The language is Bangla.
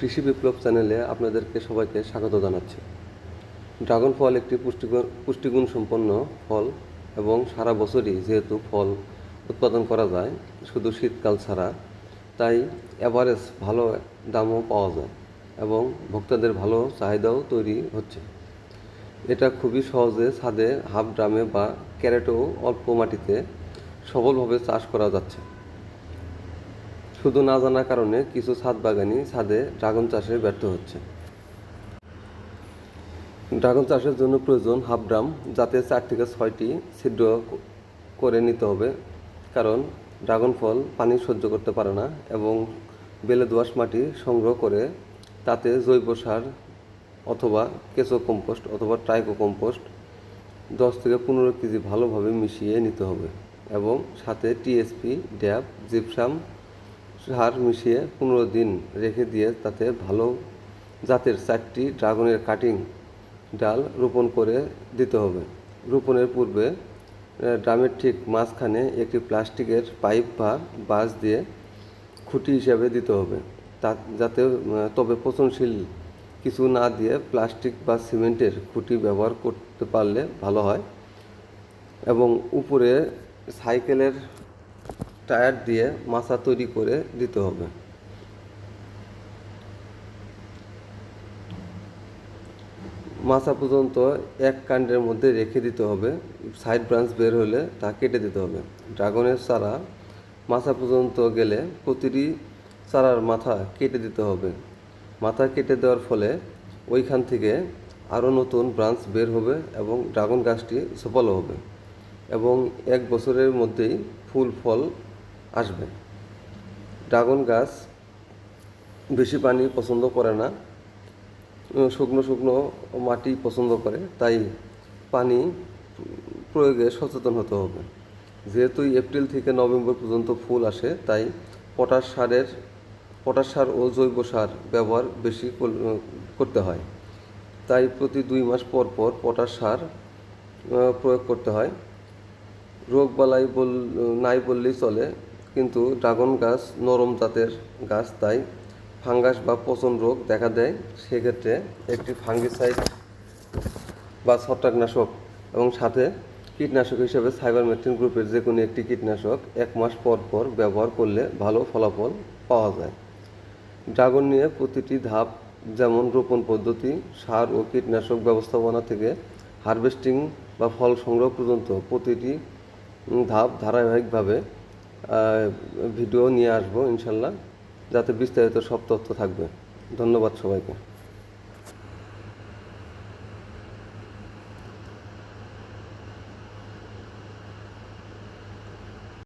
কৃষি বিপ্লব চ্যানেলে আপনাদেরকে সবাইকে স্বাগত জানাচ্ছি। ড্রাগন ফল একটি পুষ্টিগুণ পুষ্টিগুণ সম্পন্ন ফল এবং সারা বছরই যেহেতু ফল উৎপাদন করা যায়, শুধু শীতকাল ছাড়া, তাই অ্যাভারেজ ভালো দামও পাওয়া যায় এবং ভোক্তাদের ভালো চাহিদাও তৈরি হচ্ছে। এটা খুবই সহজে ছাদে হাফ ড্রামে বা ক্যারেটেও অল্প মাটিতে সফলভাবে চাষ করা যাচ্ছে। শুধু না জানার কারণে কিছু ছাদ বাগানি ছাদে ড্রাগন চাষে ব্যর্থ হচ্ছে। ড্রাগন চাষের জন্য প্রয়োজন হাফ ড্রাম, যাতে চার থেকে ছয়টি ছিদ্র করে নিতে হবে। কারণ ড্রাগন ফল পানি সহ্য করতে পারে না এবং বেলে দোআঁশ মাটি সংগ্রহ করে তাতে জৈব সার অথবা কেঁচো কম্পোস্ট অথবা ট্রাইকো কম্পোস্ট দশ থেকে পনেরো কেজি ভালোভাবে মিশিয়ে নিতে হবে। এবং সাথে টিএসপি, ড্যাব, জিপসাম সার মিশিয়ে পনেরো দিন রেখে দিয়ে তাতে ভালো জাতের চারটি ড্রাগনের কাটিং ডাল রোপণ করে দিতে হবে। রোপণের পূর্বে ড্রামের ঠিক মাঝখানে একটি প্লাস্টিকের পাইপ বা বাঁশ দিয়ে খুঁটি হিসাবে দিতে হবে। তা যাতে তবে পচনশীল কিছু না দিয়ে প্লাস্টিক বা সিমেন্টের খুঁটি ব্যবহার করতে পারলে ভালো হয়। এবং উপরে সাইকেলের টায়ার দিয়ে মাচা তৈরি করে দিতে হবে। মাচা পর্যন্ত এক কাণ্ডের মধ্যে রেখে দিতে হবে। সাইড ব্রাঞ্চ বের হলে তা কেটে দিতে হবে। ড্রাগনের চারা মাথা পর্যন্ত গেলে প্রতিটি চারার মাথা কেটে দিতে হবে। মাথা কেটে দেওয়ার ফলে ওইখান থেকে আরও নতুন ব্রাঞ্চ বের হবে এবং ড্রাগন গাছটি সফল হবে এবং এক বছরের মধ্যেই ফুল ফল আসবে। ড্রাগন গাছ বেশি পানি পছন্দ করে না। শুকনো শুকনো মাটি পছন্দ করে, তাই পানি প্রয়োগে সচেতন হতে হবে। যেহেতু এপ্রিল থেকে নভেম্বর পর্যন্ত ফুল আসে, তাই পটাশ সারের, পটাশ সার ও জৈব সার ব্যবহার বেশি কর- করতে হয়। তাই প্রতি দুই মাস পর পর পটাশ সার প্রয়োগ করতে হয়। রোগ বালাই বল, নাই বললেই চলে। কিন্তু ড্রাগন গাছ নরম জাতের গাছ, তাই ফাঙ্গাস বা পচন রোগ দেখা দেয়। সেক্ষেত্রে একটি ফাঙ্গিসাইড বা ছত্রাকনাশক এবং সাথে কীটনাশক হিসেবে সাইবারমেথ্রিন গ্রুপের যে কোনো একটি কীটনাশক এক মাস পর পর ব্যবহার করলে ভালো ফলাফল পাওয়া যায়। ড্রাগন নিয়ে প্রতিটি ধাপ যেমন রোপণ পদ্ধতি, সার ও কীটনাশক ব্যবস্থাপনা থেকে হারভেস্টিং বা ফল সংগ্রহ পর্যন্ত প্রতিটি ধাপ ধারাবাহিকভাবে ভিডিও নিয়ে আসব ইনশাল্লাহ। যাতে বিস্তারিত সব তথ্য থাকবে। ধন্যবাদ সবাইকে।